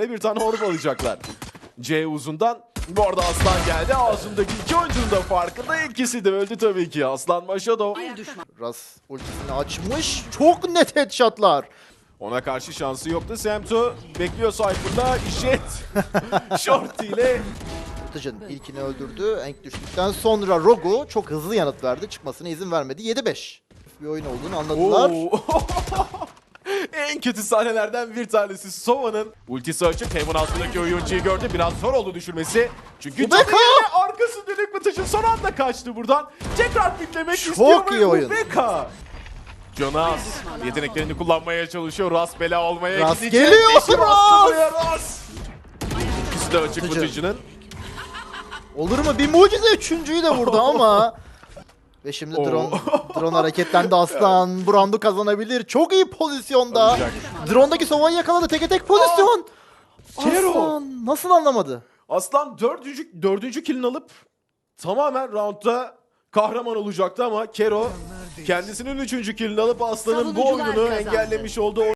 Ve bir tane orb alacaklar. C uzundan bu arada Aslan geldi. Ağzındaki iki oyuncunun da farkında. İkisi de öldü tabii ki. Aslan Maşadov. Ras ultisini açmış. Çok net headshotlar. Ona karşı şansı yoktu. Semtu bekliyor Cypher'da. Jet Shorty ile Tıcın ilkini öldürdü. Enk düştükten sonra Rogu çok hızlı yanıt verdi. Çıkmasına izin vermedi. 7-5. Bir oyun olduğunu anladılar. En kötü sahnelerden bir tanesi Sova'nın ultisi açık. Heaven altındaki oyuncuyu gördü. Biraz zor oldu düşürmesi. Çünkü yerine arkası dönük taşı son anda kaçtı buradan. Tekrar piklemek Çok istiyor iyi ve oyun. Ubeka. Jonas yeteneklerini kullanmaya çalışıyor. Ras bela olmaya Ras gidecek. geliyor, Eşi Ras! bastırıyor Ras. İkisi de açık Tıcı. bıtıcının. Olur mu? Bir mucize üçüncüyü de vurdu ama. Ve şimdi Oo. drone, drone hareketlendi Aslan. Bu roundu kazanabilir. Çok iyi pozisyonda. Alacak. Drone'daki Sova'yı yakaladı. Teke tek pozisyon. Kero. Aslan nasıl anlamadı? Aslan dördüncü, dördüncü kilini alıp tamamen roundda kahraman olacaktı ama Kero kendisinin üçüncü kilini alıp Aslan'ın bu Savunucular oyununu kazandı. engellemiş oldu.